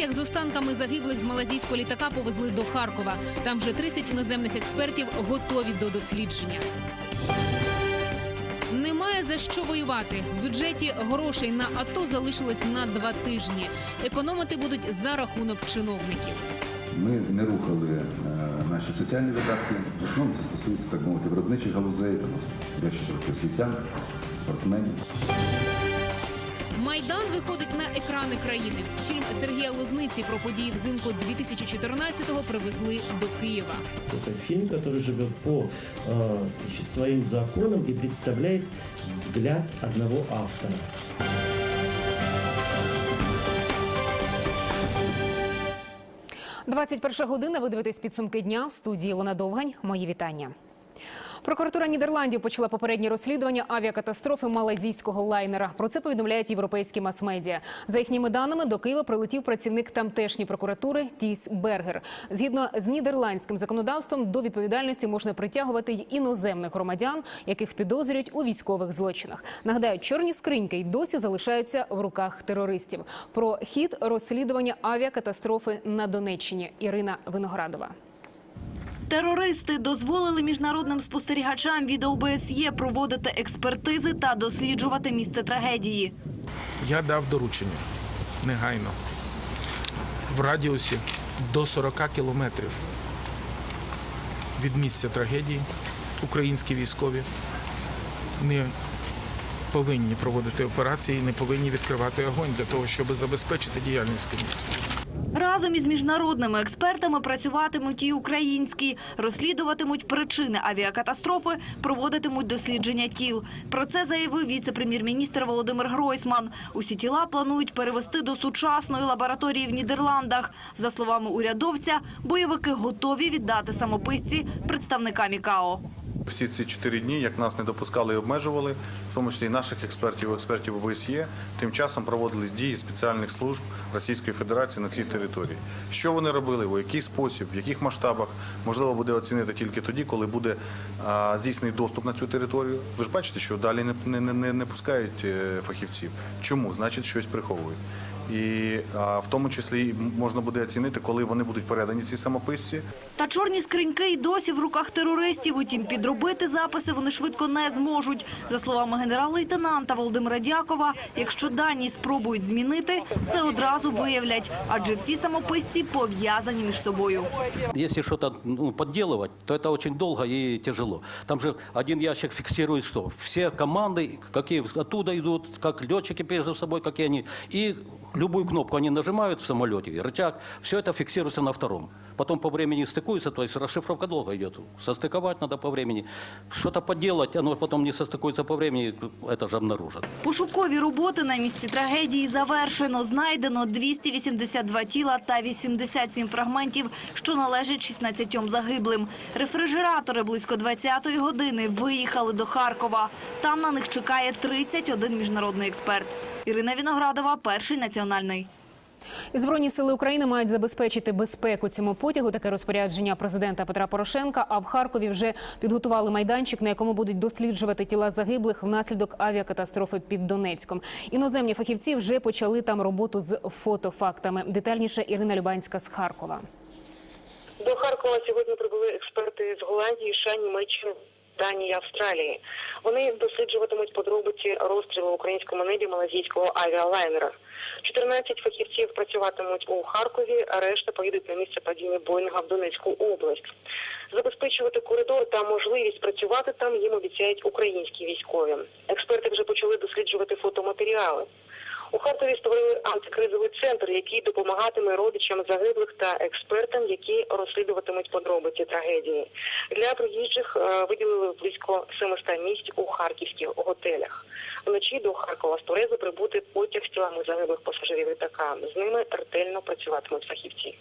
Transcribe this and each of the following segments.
Потяг з останками загиблих з малазійського літака повезли до Харкова. Там вже 30 іноземних експертів готові до дослідження. Немає за що воювати. В бюджеті грошей на АТО залишилось на два тижні. Економити будуть за рахунок чиновників. Ми не рухали е, наші соціальні видатки. В основному це стосується, так мовити, виробничих галузей, дещо трохи освітян, спортсменів. Майдан виходить на екрани країни. Фільм Сергія Лозниці про події взимку 2014-го привезли до Києва. Это фильм, который живет по э, значит, своим законам и представляет взгляд одного автора. – 21 година. Ви дивитесь підсумки дня в студії Лона Довгань. Мої вітання. Прокуратура Нідерландів почала попереднє розслідування авіакатастрофи малайзійського лайнера. Про це повідомляють європейські мас-медіа. За їхніми даними, до Києва прилетів працівник тамтешньої прокуратури Тіс Бергер. Згідно з нідерландським законодавством, до відповідальності можна притягувати й іноземних громадян, яких підозрюють у військових злочинах. Нагадаю, чорні скриньки й досі залишаються в руках терористів. Про хід розслідування авіакатастрофи на Донеччині Ірина Виноградова. Терористи дозволили міжнародним спостерігачам від ОБСЄ проводити експертизи та досліджувати місце трагедії. Я дав доручення негайно в радіусі до 40 кілометрів від місця трагедії. Українські військові не повинні проводити операції, не повинні відкривати огонь для того, щоб забезпечити діяльність комісії. Разом із міжнародними експертами працюватимуть і українські, розслідуватимуть причини авіакатастрофи, проводитимуть дослідження тіл. Про це заявив віце-прем'єр-міністр Володимир Гройсман. Усі тіла планують перевести до сучасної лабораторії в Нідерландах. За словами урядовця, бойовики готові віддати самописці представникам ІКАО. Всі ці чотири дні, як нас не допускали і обмежували, в тому числі і наших експертів, експертів ОБСЄ, тим часом проводились дії спеціальних служб Російської Федерації на цій території. Що вони робили, у який спосіб, в яких масштабах, можливо, буде оцінити тільки тоді, коли буде а, здійснений доступ на цю територію. Ви ж бачите, що далі не, не, не, не пускають е, фахівців. Чому? Значить, щось приховують І а, в тому числі можна буде оцінити, коли вони будуть передані ці самописці. Та чорні скриньки й досі в руках терористів. Утім, підробити записи вони швидко не зможуть. За словами генерал-лейтенанта Володимира Дякова, якщо дані спробують змінити, це одразу виявлять, адже всі самописці пов'язані між собою. Если что-то ну, подделывать, то это очень долго и тяжело. Там же один ящик фиксирует что? Все команды, какие оттуда идут, как летчики между собой, какие они. И любую кнопку они нажимают в самолете, рычаг, все это фиксируется на втором Потом по времени стыкуется, то есть расшифровка долго идет. Состыковать надо по времени. Что-то поделать, оно потом не состыкуется по времени, это же обнаружат. Пошукові роботи на місці трагедії завершено. Знайдено 282 тіла та 87 фрагментів, що належать 16 загиблим. Рефрижератори близько 20-ї години виїхали до Харкова. Там на них чекає 31 міжнародний експерт. Ірина Віноградова, перший національний. І Збройні сили України мають забезпечити безпеку цьому потягу. Таке розпорядження президента Петра Порошенка. А в Харкові вже підготували майданчик, на якому будуть досліджувати тіла загиблих внаслідок авіакатастрофи під Донецьком. Іноземні фахівці вже почали там роботу з фотофактами. Детальніше Ірина Любанська з Харкова. До Харкова сьогодні прибули експерти з Голландії, США, Німеччини. Данії, Австралії. Вони досліджуватимуть подробиці розстрілу в українському небі малазійського авіалайнера. 14 фахівців працюватимуть у Харкові, а решта поїдуть на місце падіння Боїнга в Донецьку область. Забезпечувати коридор та можливість працювати там їм обіцяють українські військові. Експерти вже почали досліджувати фотоматеріали. У Харкові створили антикризовий центр, який допомагатиме родичам загиблих та експертам, які розслідуватимуть подробиці трагедії. Для приїжджих е, виділили близько 700 місць у харківських готелях. Вночі до Харкова з Турези прибути потяг з тілами загиблих пасажирів літака. З ними ретельно працюватимуть фахівці.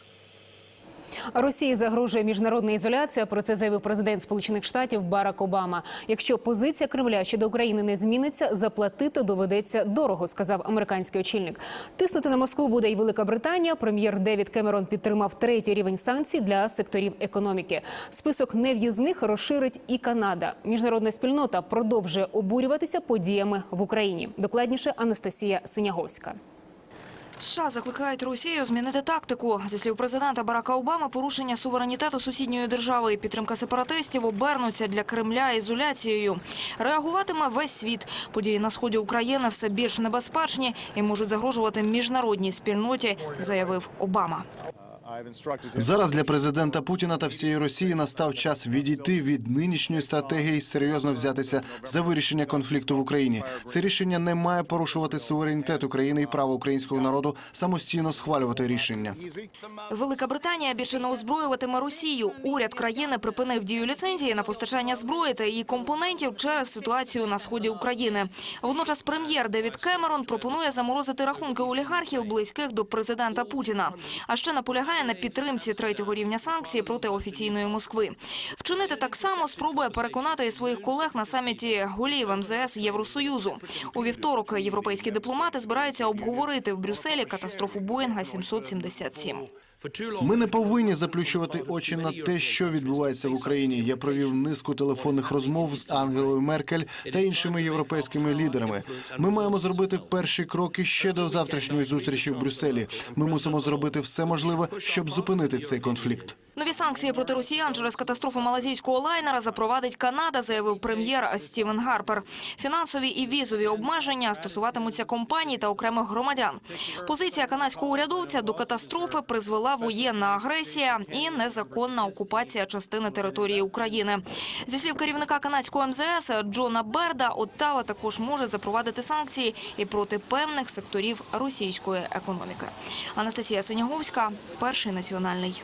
Росії загрожує міжнародна ізоляція. Про це заявив президент Сполучених Штатів Барак Обама. Якщо позиція Кремля щодо України не зміниться, заплатити доведеться дорого, сказав американський очільник. Тиснути на Москву буде і Велика Британія. Прем'єр Девід Кемерон підтримав третій рівень санкцій для секторів економіки. Список нев'їзних розширить і Канада. Міжнародна спільнота продовжує обурюватися подіями в Україні. Докладніше Анастасія Синяговська. США закликають Росію змінити тактику. Зі слів президента Барака Обами, порушення суверенітету сусідньої держави і підтримка сепаратистів обернуться для Кремля ізоляцією. Реагуватиме весь світ. Події на сході України все більш небезпечні і можуть загрожувати міжнародній спільноті, заявив Обама. Зараз для президента Путіна та всієї Росії настав час відійти від нинішньої стратегії і серйозно взятися за вирішення конфлікту в Україні. Це рішення не має порушувати суверенітет України і право українського народу самостійно схвалювати рішення. Велика Британія більше не озброюватиме Росію. Уряд країни припинив дію ліцензії на постачання зброї та її компонентів через ситуацію на сході України. Водночас прем'єр Девід Кемерон пропонує заморозити рахунки олігархів, близьких до президента Путіна. А ще наполягає на підтримці третього рівня санкцій проти офіційної Москви. Вчинити так само спробує переконати і своїх колег на саміті голів МЗС Євросоюзу. У вівторок європейські дипломати збираються обговорити в Брюсселі катастрофу Боїнга 777. Ми не повинні заплющувати очі на те, що відбувається в Україні. Я провів низку телефонних розмов з Ангелою Меркель та іншими європейськими лідерами. Ми маємо зробити перші кроки ще до завтрашньої зустрічі в Брюсселі. Ми мусимо зробити все можливе, щоб зупинити цей конфлікт. Нові санкції проти росіян через катастрофу малазійського лайнера запровадить Канада, заявив прем'єр Стівен Гарпер. Фінансові і візові обмеження стосуватимуться компаній та окремих громадян. Позиція канадського урядовця до катастрофи призвела воєнна агресія і незаконна окупація частини території України. Зі слів керівника канадського МЗС Джона Берда, Оттава також може запровадити санкції і проти певних секторів російської економіки. Анастасія Синяговська, перший національний.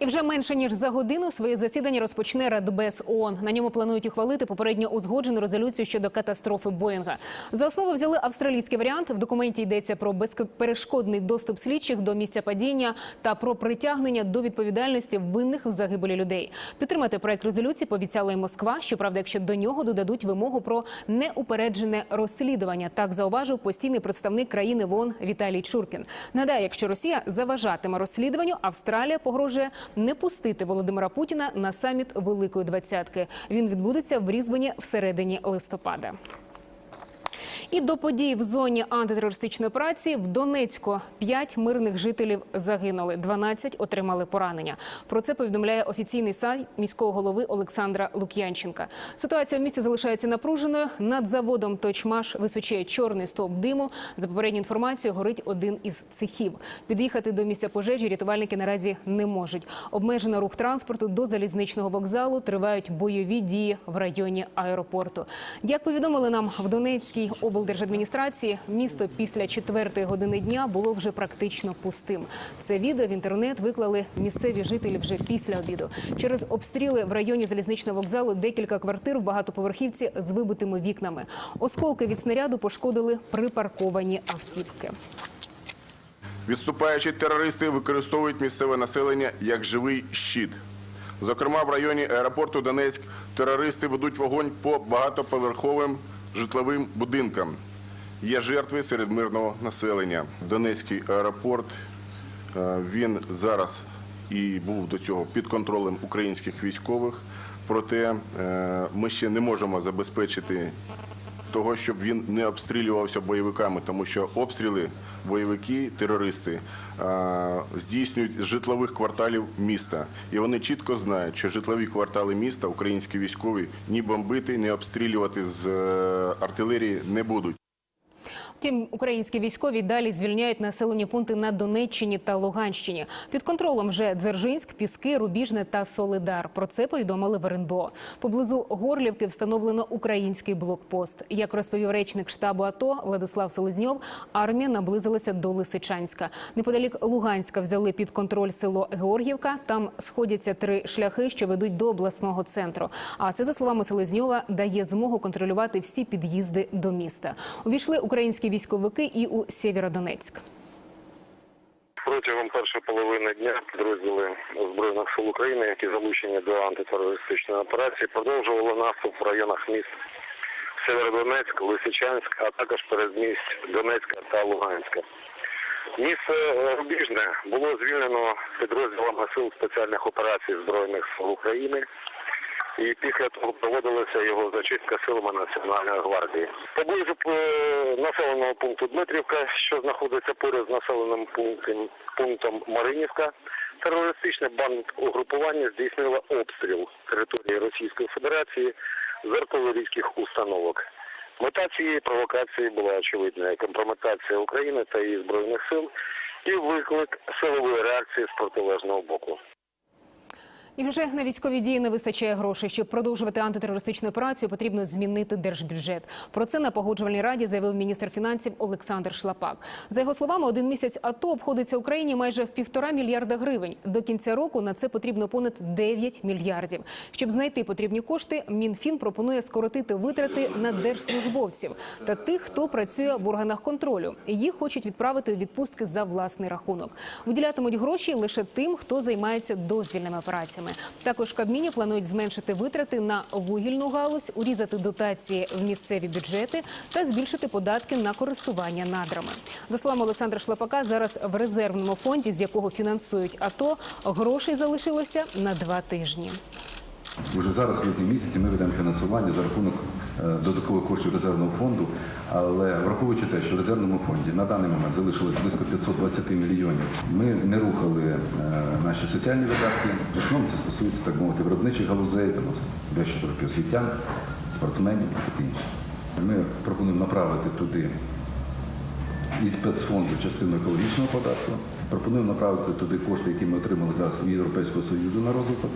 І вже менше ніж за годину своє засідання розпочне Радбез ООН. На ньому планують ухвалити попередньо узгоджену резолюцію щодо катастрофи Боїнга. За основу взяли австралійський варіант. В документі йдеться про безперешкодний доступ слідчих до місця падіння та про притягнення до відповідальності винних в загибелі людей. Підтримати проект резолюції пообіцяла і Москва. Щоправда, якщо до нього додадуть вимогу про неупереджене розслідування, так зауважив постійний представник країни в ООН Віталій Чуркін. Нагадаю, якщо Росія заважатиме розслідуванню, Австралія погрожує не пустити Володимира Путіна на саміт Великої двадцятки. Він відбудеться в Брізбені всередині листопада. І до подій в зоні антитерористичної операції в Донецьку п'ять мирних жителів загинули, 12 отримали поранення. Про це повідомляє офіційний сайт міського голови Олександра Лук'янченка. Ситуація в місті залишається напруженою. Над заводом Точмаш височує чорний стовп диму. За попередньою інформацією, горить один із цехів. Під'їхати до місця пожежі рятувальники наразі не можуть. Обмежено рух транспорту до залізничного вокзалу. Тривають бойові дії в районі аеропорту. Як повідомили нам в Донецькій облдержадміністрації, місто після четвертої години дня було вже практично пустим. Це відео в інтернет виклали місцеві жителі вже після обіду. Через обстріли в районі залізничного вокзалу декілька квартир в багатоповерхівці з вибитими вікнами. Осколки від снаряду пошкодили припарковані автівки. Відступаючі терористи використовують місцеве населення як живий щит. Зокрема, в районі аеропорту Донецьк терористи ведуть вогонь по багатоповерховим житловим будинкам. Є жертви серед мирного населення. Донецький аеропорт е, він зараз і був до цього під контролем українських військових. Проте е, ми ще не можемо забезпечити того, щоб він не обстрілювався бойовиками, тому що обстріли бойовики, терористи е, здійснюють з житлових кварталів міста, і вони чітко знають, що житлові квартали міста українські військові ні бомбити, ні обстрілювати з е, артилерії не будуть. Втім, українські військові далі звільняють населені пункти на Донеччині та Луганщині. Під контролем вже Дзержинськ, Піски, Рубіжне та Солидар. Про це повідомили в РНБО. Поблизу Горлівки встановлено український блокпост. Як розповів речник штабу АТО Владислав Селезньов, армія наблизилася до Лисичанська. Неподалік Луганська взяли під контроль село Георгівка. Там сходяться три шляхи, що ведуть до обласного центру. А це, за словами Селезньова, дає змогу контролювати всі під'їзди до міста. Увійшли українські військовики і у Сєвєродонецьк. Протягом першої половини дня підрозділи збройних сил України, які залучені до антитерористичної операції, продовжували наступ в районах міст Северодонецьк, Лисичанськ, а також передмість Донецька та Луганська. Місце Рубіжне було звільнено підрозділами сил спеціальних операцій збройних сил України. І після того проводилася його зачистка силами Національної гвардії. Поблизу е, населеного пункту Дмитрівка, що знаходиться поряд з населеним пунктом, пунктом Маринівка, терористичне банд-угрупування здійснило обстріл території Російської Федерації з артилерійських установок. Мета цієї провокації була очевидна компрометація України та її збройних сил і виклик силової реакції з протилежного боку. І вже на військові дії не вистачає грошей. Щоб продовжувати антитерористичну операцію, потрібно змінити держбюджет. Про це на погоджувальній раді заявив міністр фінансів Олександр Шлапак. За його словами, один місяць АТО обходиться Україні майже в півтора мільярда гривень. До кінця року на це потрібно понад 9 мільярдів. Щоб знайти потрібні кошти, Мінфін пропонує скоротити витрати на держслужбовців та тих, хто працює в органах контролю. Їх хочуть відправити у відпустки за власний рахунок. Виділятимуть гроші лише тим, хто займається дозвільними операціями. Також Кабміні планують зменшити витрати на вугільну галузь, урізати дотації в місцеві бюджети та збільшити податки на користування надрами. За словами Олександра Шлапака, зараз в резервному фонді, з якого фінансують АТО, грошей залишилося на два тижні. Уже зараз, в лютні місяці, ми ведемо фінансування за рахунок е, додаткових коштів резервного фонду, але враховуючи те, що в резервному фонді на даний момент залишилось близько 520 мільйонів, ми не рухали е, наші соціальні видатки. В основному це стосується, так мовити, виробничих галузей, дещо трохи освітян, спортсменів і таке інше. Ми пропонуємо направити туди із спецфонду частину екологічного податку. Пропонуємо направити туди кошти, які ми отримали зараз від Європейського Союзу на розвиток.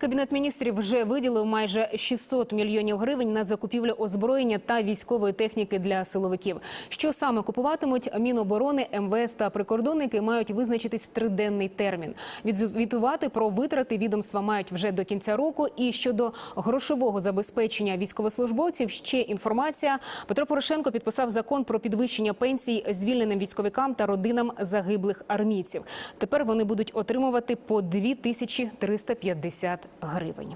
Кабінет міністрів вже виділив майже 600 мільйонів гривень на закупівлю озброєння та військової техніки для силовиків. Що саме купуватимуть Міноборони, МВС та прикордонники мають визначитись в триденний термін. Відзвітувати про витрати відомства мають вже до кінця року. І щодо грошового забезпечення військовослужбовців ще інформація. Петро Порошенко підписав закон про підвищення пенсій звільненим військовикам та родинам загиблих армійців. Тепер вони будуть отримувати по 2350 гривень.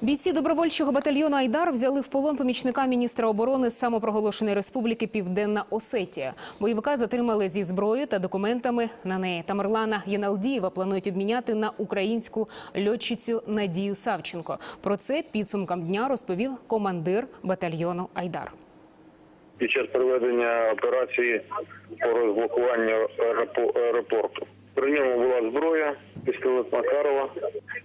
Бійці добровольчого батальйону Айдар взяли в полон помічника міністра оборони самопроголошеної республіки Південна Осетія. Бойовика затримали зі зброєю та документами на неї. Тамерлана Єналдієва планують обміняти на українську льотчицю Надію Савченко. Про це підсумкам дня розповів командир батальйону Айдар. Під час проведення операції по розблокуванню аеропо- аеропорту. При ньому була зброя, пістолет Макарова,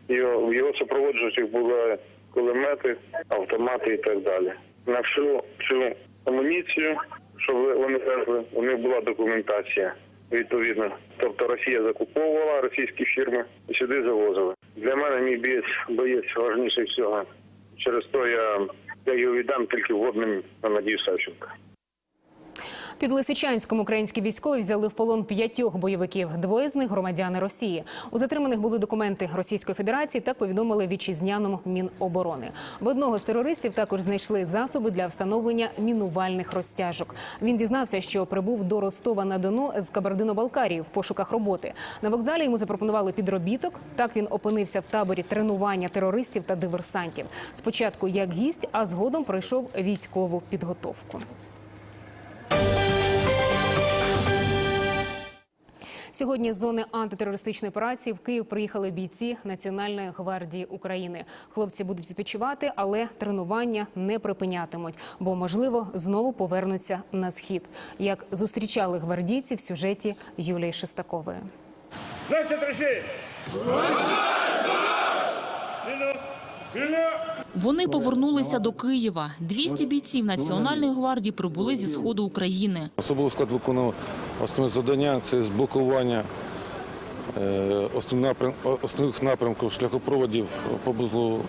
в його супроводжуючих були кулемети, автомати і так далі. На всю цю амуніцію, що вони везли, у них була документація відповідно. Тобто Росія закуповувала російські фірми і сюди завозили. Для мене мій боєць, боєць важніше всього. Через то я, я його віддам тільки водним на Надію Савченко. Під Лисичанськом українські військові взяли в полон п'ятьох бойовиків. Двоє з них громадяни Росії. У затриманих були документи Російської Федерації. Так повідомили вітчизняному Міноборони. В одного з терористів також знайшли засоби для встановлення мінувальних розтяжок. Він дізнався, що прибув до Ростова на Дону з Кабардино-Балкарії в пошуках роботи. На вокзалі йому запропонували підробіток. Так він опинився в таборі тренування терористів та диверсантів. Спочатку як гість, а згодом пройшов військову підготовку. Сьогодні з зони антитерористичної операції в Київ приїхали бійці Національної гвардії України. Хлопці будуть відпочивати, але тренування не припинятимуть, бо можливо знову повернуться на схід. Як зустрічали гвардійці в сюжеті Юлії Шестакової. Вони повернулися до Києва. 200 бійців Національної гвардії прибули зі сходу України. Особовий склад виконував основне завдання це зблокування е, основних основних напрямків шляхопроводів поблизу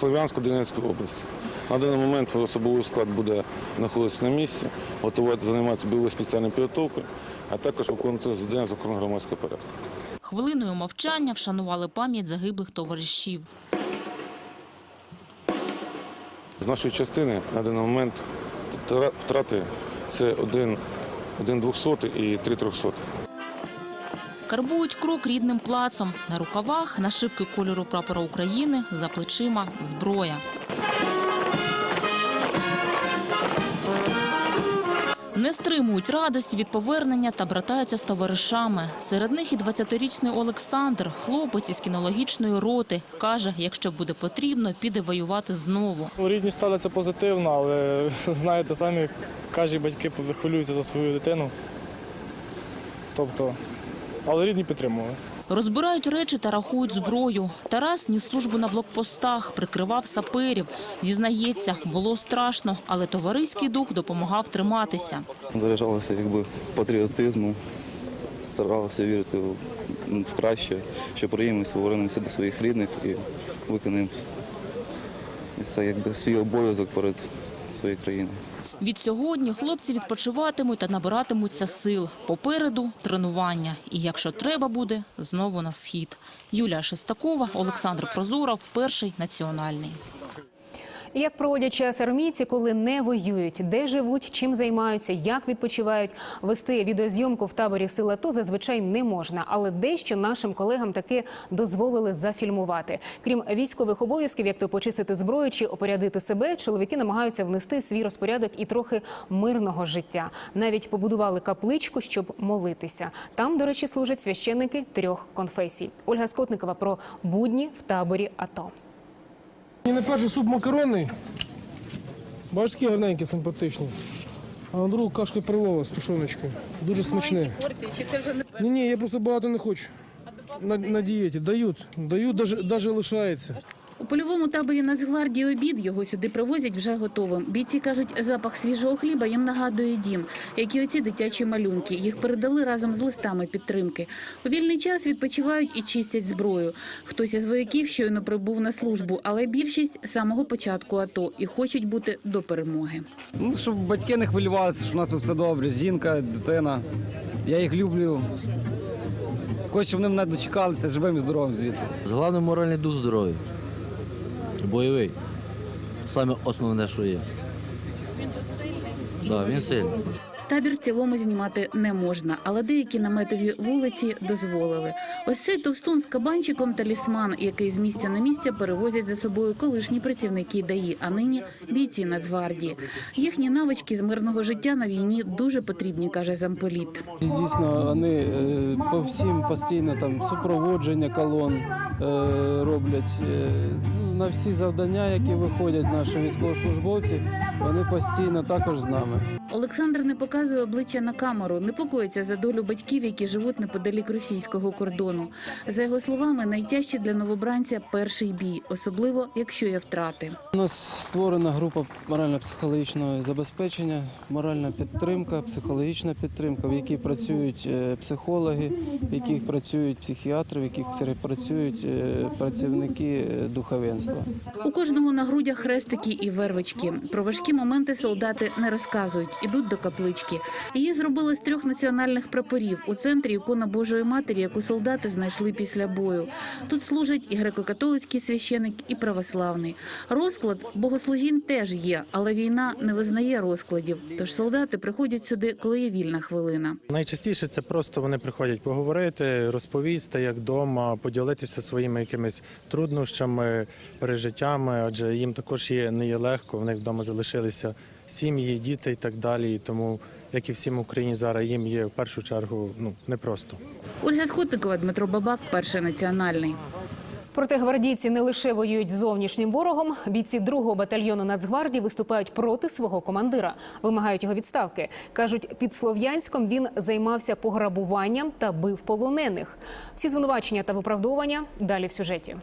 Слов'янської Донецької області. На даний момент особовий склад буде знаходитися на місці, готувати, займатися бойовою спеціальною підготовкою, а також виконувати завдання з охорони громадського порядку. Хвилиною мовчання вшанували пам'ять загиблих товаришів. Нашої частини на даний момент втрати це один, один двохсотий і три трьохсотих. Карбують крок рідним плацом. На рукавах нашивки кольору прапора України, за плечима зброя. Не стримують радості від повернення та братаються з товаришами. Серед них і 20-річний Олександр, хлопець із кінологічної роти. Каже, якщо буде потрібно, піде воювати знову. Ну, Рідні ставляться позитивно, але знаєте, самі кожні батьки хвилюються за свою дитину. Тобто, але рідні підтримували. Розбирають речі та рахують зброю. Тарас ніс службу на блокпостах, прикривав саперів. Зізнається, було страшно, але товариський дух допомагав триматися. Заряджалося якби патріотизмом, старалося вірити в, в краще, що приїмемося, повернемося до своїх рідних і якби свій обов'язок перед своєю країною. Від сьогодні хлопці відпочиватимуть та набиратимуться сил. Попереду тренування. І якщо треба буде, знову на схід. Юлія Шестакова, Олександр Прозоров, перший національний. Як проводять час армійці, коли не воюють, де живуть, чим займаються, як відпочивають. Вести відеозйомку в таборі сил АТО зазвичай не можна, але дещо нашим колегам таки дозволили зафільмувати. Крім військових обов'язків, як то почистити зброю чи опорядити себе, чоловіки намагаються внести свій розпорядок і трохи мирного життя. Навіть побудували капличку, щоб молитися. Там, до речі, служать священники трьох конфесій. Ольга Скотникова про будні в таборі АТО. І на перший суп макаронний, які гарненькі, симпатичні. А на другу кашка кривова з тушоночкою. Дуже смачне. Ні, ні, я просто багато не хочу. На, на дієті. Дають, дають, навіть лишається. У польовому таборі Нацгвардії обід його сюди привозять вже готовим. Бійці кажуть, запах свіжого хліба їм нагадує дім, як і оці дитячі малюнки. Їх передали разом з листами підтримки. У вільний час відпочивають і чистять зброю. Хтось із вояків щойно прибув на службу, але більшість з самого початку АТО і хочуть бути до перемоги. Ну, щоб батьки не хвилювалися, що в нас все добре. Жінка, дитина. Я їх люблю. Хочу, щоб вони мене дочекалися живим і здоровим звідси. Головне моральний дух здоров'я. Бойовий. Саме основне, що є. Він тут сильний? Так, він сильний. Табір в цілому знімати не можна, але деякі наметові вулиці дозволили. Ось цей товстун з кабанчиком талісман, який з місця на місце перевозять за собою колишні працівники ДАІ, а нині бійці Нацгвардії. Їхні навички з мирного життя на війні дуже потрібні, каже замполіт. Дійсно, вони е, по всім постійно там супроводження колон е, роблять. Е, ну, на всі завдання, які виходять наші військовослужбовці, вони постійно також з нами. Олександр не показує обличчя на камеру, непокоїться за долю батьків, які живуть неподалік російського кордону. За його словами, найтяжче для новобранця перший бій, особливо якщо є втрати. У нас створена група морально-психологічного забезпечення, моральна підтримка, психологічна підтримка, в якій працюють е, психологи, в яких працюють психіатри, в яких працюють е, працівники е, духовенства. У кожного на грудях хрестики і вервички. Про важкі моменти солдати не розказують, ідуть до каплички. Її зробили з трьох національних прапорів. У центрі ікона Божої Матері, яку солдати знайшли після бою. Тут служать і греко-католицький священик, і православний. Розклад богослужінь теж є, але війна не визнає розкладів. Тож солдати приходять сюди, коли є вільна хвилина. Найчастіше це просто вони приходять поговорити, розповісти, як вдома, поділитися своїми якимись труднощами, пережиттями, адже їм також є не є легко. В них вдома залишилися сім'ї, діти і так далі. І тому, як і всім в Україні зараз, їм є в першу чергу ну непросто. Ольга Схотникова, Дмитро Бабак, перший національний. Проте гвардійці не лише воюють з зовнішнім ворогом. Бійці другого батальйону Нацгвардії виступають проти свого командира, вимагають його відставки. кажуть, під Слов'янськом він займався пограбуванням та бив полонених. Всі звинувачення та виправдовування далі в сюжеті.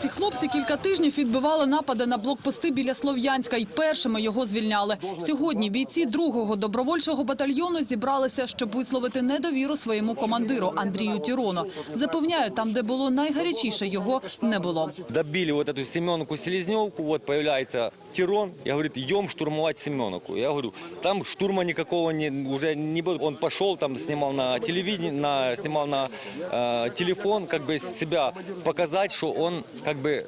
Ці хлопці кілька тижнів відбивали напади на блокпости біля Слов'янська і першими його звільняли. Сьогодні бійці другого добровольчого батальйону зібралися, щоб висловити недовіру своєму командиру Андрію Тірону. Запевняють, там, де було найгарячіше, його не було. Добили вот эту Семеновку Селезневку, от появляется Тирон, я говорит, идем штурмовать Семеновку. Я говорю, там штурма никакого не, уже не было. Он пошел, там снимал на телевидении, на, снимал на э, телефон, как бы себя показать, что он как бы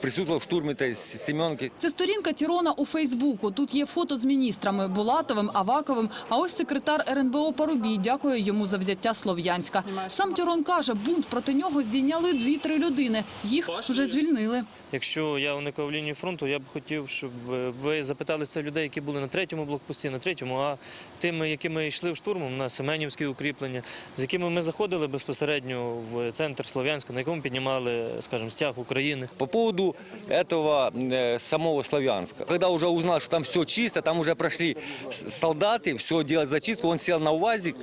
присутствовал в штурме этой Семенки. Це сторінка Тірона у Фейсбуку. Тут є фото з міністрами Булатовим, Аваковим. А ось секретар РНБО Парубій дякує йому за взяття Слов'янська. Сам Тірон каже, бунт проти нього здійняли дві-три людини. Їх вже звільнили. Якщо я уникав лінії фронту, я б хотів, щоб е, ви запиталися людей, які були на третьому блокпості, на третьому, а тими, якими йшли в штурмом на Семенівські укріплення, з якими ми заходили безпосередньо в центр Слов'янська, на якому піднімали, скажімо, стяг України. По поводу этого э, самого Славянска. Когда уже узнал, что там все чисто, там уже прошли с- солдаты, все делать зачистку, он сел на УАЗик,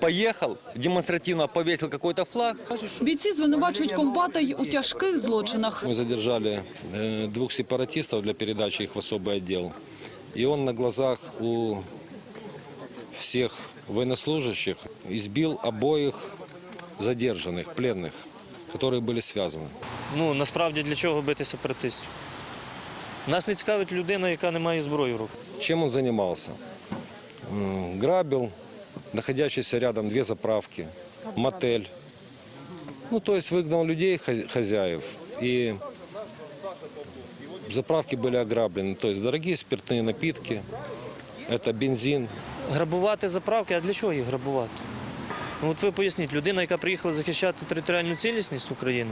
поехал, демонстративно повесил какой-то флаг. Бійці звинувачують комбата й у тяжких злочинах. Мы задержали э, двух сепаратистов для передачи их в особый отдел. И он на глазах у всех военнослужащих избил обоих задержанных, пленных, которые были связаны. Ну, насправді для чого бити сепаратистів? Нас не цікавить людина, яка не має зброї в руках. Чем он занимался? М, Грабил находящиеся рядом две заправки, мотель. Ну, то есть выгнал людей, хозя- хозяев, и заправки были ограблены. То есть дорогие спиртные напитки, это бензин, Грабувати заправки, а для чого їх грабувати? Ну, от ви поясніть, людина, яка приїхала захищати територіальну цілісність України,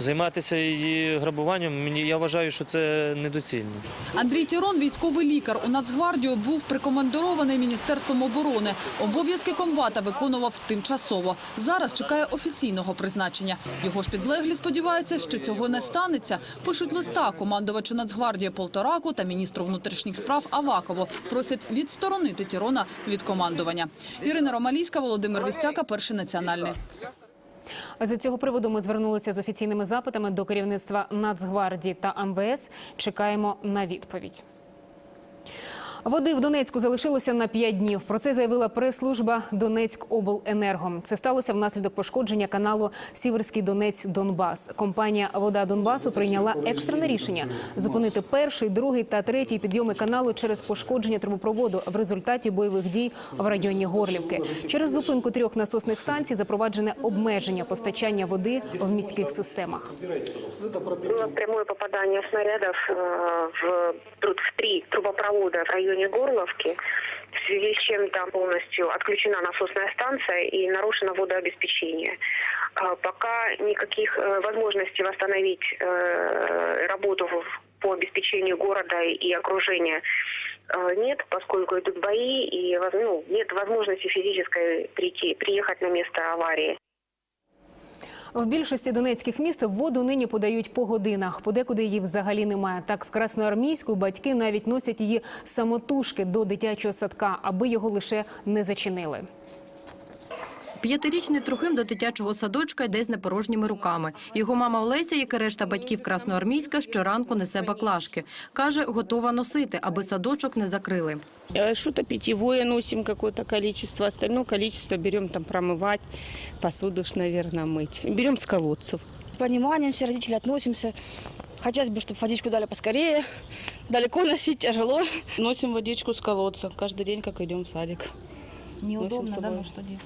займатися її грабуванням, мені я вважаю, що це недоцільно. Андрій Тірон, військовий лікар у Нацгвардію, був прикомандирований Міністерством оборони. Обов'язки комбата виконував тимчасово. Зараз чекає офіційного призначення. Його ж підлеглі сподіваються, що цього не станеться. Пишуть листа командувачу Нацгвардії Полтораку та міністру внутрішніх справ Авакову. Просять відсторонити Тірона від командування. Ірина Ромалійська, Володимир Вістяка, Перший національний. З цього приводу ми звернулися з офіційними запитами до керівництва Нацгвардії та МВС. Чекаємо на відповідь. Води в Донецьку залишилося на 5 днів. Про це заявила прес-служба Донецькобленерго. Це сталося внаслідок пошкодження каналу Сіверський Донець Донбас. Компанія Вода Донбасу прийняла екстрене рішення зупинити перший, другий та третій підйоми каналу через пошкодження трубопроводу в результаті бойових дій в районі Горлівки. Через зупинку трьох насосних станцій запроваджене обмеження постачання води в міських системах. Было прямое попадание снарядов э, в, три трубопровода в районе Горловки, в связи с чем там полностью отключена насосная станция и нарушено водообеспечение. А Пока никаких э, возможностей восстановить э, работу по обеспечению города и окружения э, нет, поскольку идут бои и ну, нет возможности физической прийти, приехать на место аварии. В більшості донецьких міст воду нині подають по годинах. Подекуди її взагалі немає. Так, в Красноармійську батьки навіть носять її самотужки до дитячого садка, аби його лише не зачинили. П'ятирічний Трухим до дитячого садочка йде з непорожніми руками. Його мама Олеся, як і решта батьків Красноармійська, щоранку несе баклажки. Каже, готова носити, аби садочок не закрили. Э, Что-то питьевое носим какое-то количество, остальное количество берем там промывать, посуду, ж, наверное, мыть. Берем с колодцев. С пониманием все родители относимся. Хотелось бы, чтобы водичку дали поскорее. Далеко носить тяжело. Носим водичку с колодца каждый день, как идем в садик. Неудобно, Носим с да, собой. ну что делать?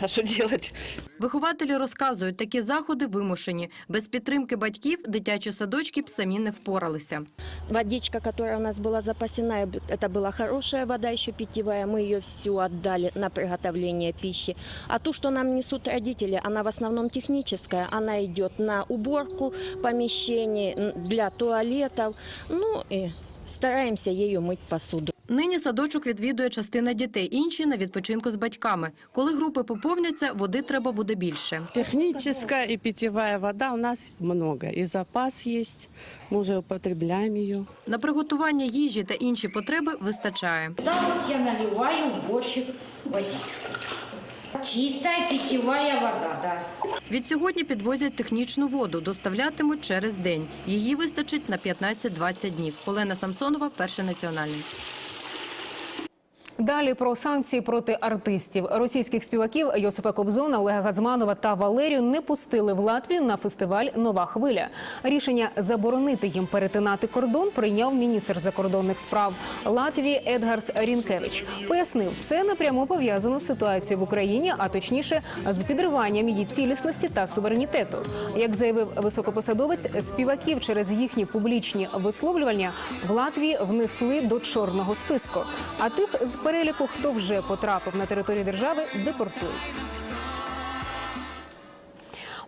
А что делать? Вихователі розказують, такі заходи вимушені. Без підтримки батьків дитячі садочки б самі не впоралися. Водичка, которая у нас была запасена, это была хорошая вода, еще питьевая. Мы ее всю отдали на приготовление пищи. А ту, что нам несут родители, она в основном техническая. Она идет на уборку помещений, м, для туалетов. Ну и стараемся ею мыть посуду. Нині садочок відвідує частина дітей, інші на відпочинку з батьками. Коли групи поповняться, води треба буде більше. Техническая и питьевая вода у нас много. И запас есть. Мы уже употребляем ее. На приготування їжі та інші потреби вистачає. Да, вот я наливаю в борщик водичку. Чистая питьевая вода, да. Відсьогодні підвозять технічну воду, доставлятимуть через день. Її вистачить на 15-20 днів. Олена Самсонова, Перший національний. Далі про санкції проти артистів. Російських співаків Йосипа Кобзона, Олега Газманова та Валерію не пустили в Латвію на фестиваль Нова хвиля. Рішення заборонити їм перетинати кордон прийняв міністр закордонних справ Латвії Едгарс Рінкевич. Пояснив, це напряму пов'язано з ситуацією в Україні, а точніше з підриванням її цілісності та суверенітету. Як заявив високопосадовець, співаків через їхні публічні висловлювання в Латвії внесли до чорного списку. А тих з переліку, хто вже потрапив на територію держави, депортують.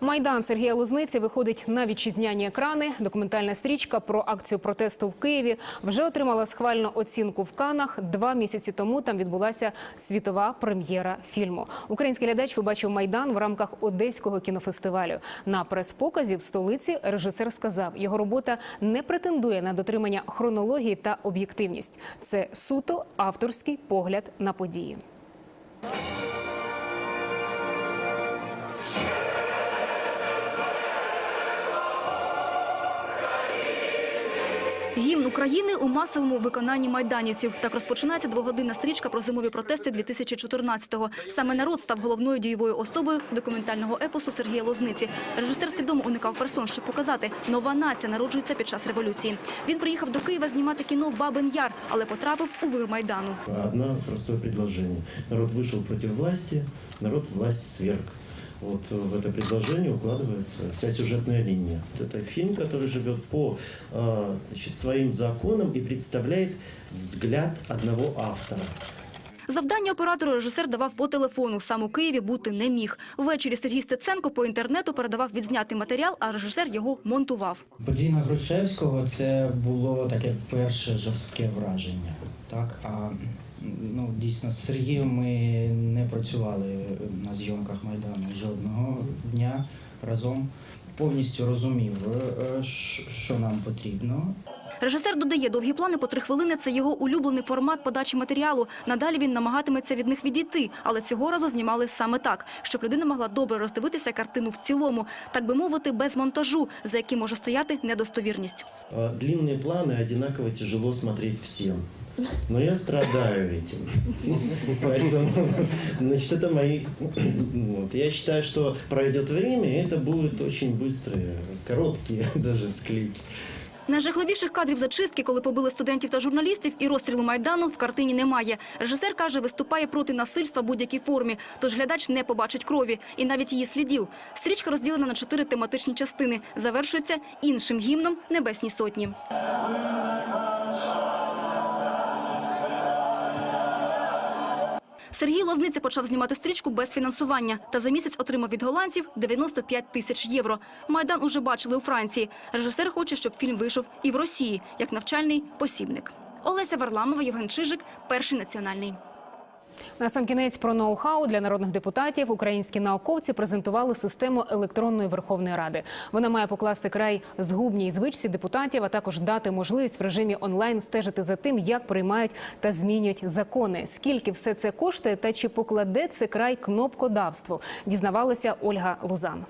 Майдан Сергія Лузниці виходить на вітчизняні екрани. Документальна стрічка про акцію протесту в Києві вже отримала схвальну оцінку в Канах. Два місяці тому там відбулася світова прем'єра фільму. Український глядач побачив майдан в рамках одеського кінофестивалю. На прес-показі в столиці режисер сказав, його робота не претендує на дотримання хронології та об'єктивність. Це суто авторський погляд на події. Гімн України у масовому виконанні майданівців. Так розпочинається двогодинна стрічка про зимові протести 2014-го. Саме народ став головною дієвою особою документального епосу Сергія Лозниці. Режисер свідомо уникав персон, щоб показати, нова нація народжується під час революції. Він приїхав до Києва знімати кіно «Бабин Яр», але потрапив у вир Майдану. Одно простое предложение. Народ вышел против власти, народ власть сверг. Вот в это предложение укладывается вся сюжетная линия. Это фильм, который живет по э, значит, своим законам и представляет взгляд одного автора. Завдання оператору режисер давав по телефону. Сам у Києві бути не міг. Ввечері Сергій Стеценко по інтернету передавав відзнятий матеріал, а режисер його монтував. Події на Грушевського це було таке перше жорстке враження. Так? А ну, дійсно з Сергієм ми не працювали на зйомках Майдану жодного дня разом. Повністю розумів, е, е, що нам потрібно. Режисер додає, довгі плани по три хвилини – це його улюблений формат подачі матеріалу. Надалі він намагатиметься від них відійти, але цього разу знімали саме так, щоб людина могла добре роздивитися картину в цілому, так би мовити, без монтажу, за яким може стояти недостовірність. А Длинные планы одинаково тяжело смотреть всем. Но я страдаю этим. Поэтому, значит, это мои... Вот. Я считаю, что пройдет время, и это будут очень быстрые, короткие даже склейки. Найжахливіших кадрів зачистки, коли побили студентів та журналістів, і розстрілу Майдану в картині немає. Режисер каже, виступає проти насильства в будь-якій формі, тож глядач не побачить крові і навіть її слідів. Стрічка розділена на чотири тематичні частини. Завершується іншим гімном «Небесній сотні». Сергій Лозниця почав знімати стрічку без фінансування та за місяць отримав від голландців 95 тисяч євро. Майдан уже бачили у Франції. Режисер хоче, щоб фільм вийшов і в Росії, як навчальний посібник. Олеся Варламова, Євген Чижик, Перший національний. На сам кінець про ноу-хау для народних депутатів українські науковці презентували систему електронної Верховної Ради. Вона має покласти край згубній звичці депутатів, а також дати можливість в режимі онлайн стежити за тим, як приймають та змінюють закони. Скільки все це коштує та чи покладе це край кнопкодавству? Дізнавалася Ольга Лузан.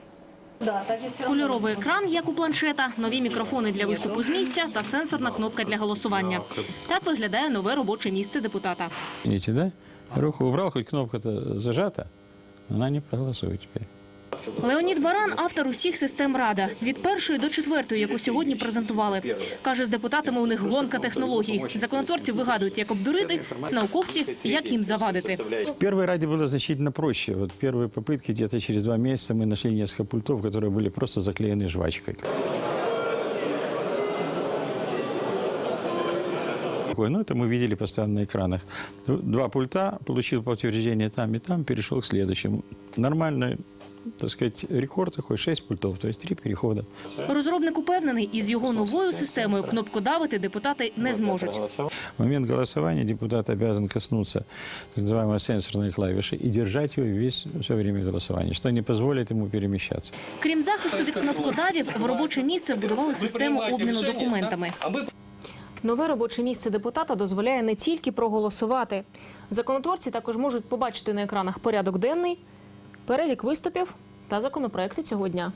Кольоровий екран, як у планшета, нові мікрофони для виступу з місця та сенсорна кнопка для голосування. Так виглядає нове робоче місце депутата. Видите, да? Руку убрал, хоть кнопка-то зажата, она не проголосует теперь. Леонід Баран – автор усіх систем Рада. Від першої до четвертої, яку сьогодні презентували. Каже, з депутатами у них гонка технологій. Законотворці вигадують, як обдурити, науковці – як їм завадити. В первой раде было значительно проще. Вот первые попытки где-то через два месяца мы нашли несколько пультов, которые были просто заклеены жвачкой. Такое, Ну, это мы видели постоянно на экранах. Два пульта, получил подтверждение там и там, перешел к следующему. Нормальный, так сказать, рекорд такой, 6 пультов, то есть три перехода. Розробник упевнений, із його новою системою кнопкодавити депутати не зможуть. В момент голосования депутат обязан коснуться так называемой сенсорной клавиши и держать ее весь, все время голосования, что не позволит ему перемещаться. Крім захисту від кнопкодавів, в робоче місце вбудували систему обміну документами. Нове робоче місце депутата дозволяє не тільки проголосувати. Законотворці також можуть побачити на екранах порядок денний, перелік виступів та законопроекти цього дня.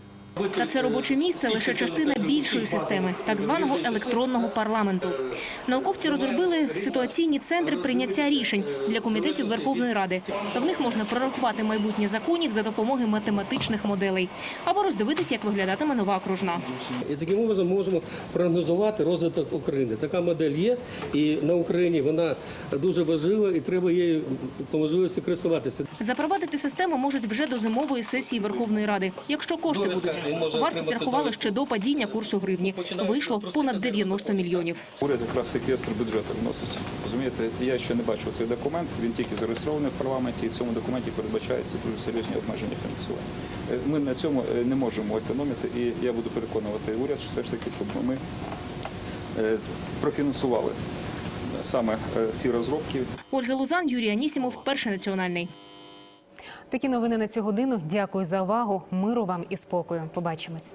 Та це робоче місце лише частина більшої системи, так званого електронного парламенту. Науковці розробили ситуаційні центри прийняття рішень для комітетів Верховної Ради. В них можна прорахувати майбутнє законів за допомогою математичних моделей або роздивитися, як виглядатиме нова окружна. І таким образом можемо прогнозувати розвиток України. Така модель є, і на Україні вона дуже важлива, і треба її по можливості користуватися. Запровадити систему можуть вже до зимової сесії Верховної Ради, якщо кошти будуть. Вартість рахували ще до падіння курсу гривні. Вийшло понад 90 мільйонів. Уряд якраз секвестр бюджету вносить. Розумієте, я ще не бачу цей документ. Він тільки зареєстрований в парламенті, і в цьому документі передбачається дуже серйозні обмеження фінансування. Е, Ми на цьому е, не можемо економити, і я буду переконувати уряд, що все ж таки, щоб ми е, профінансували саме ці розробки. Ольга Лузан, Юрій Анісімов, перший національний. Такі новини на цю годину. Дякую за увагу. Миру вам і спокою. Побачимось.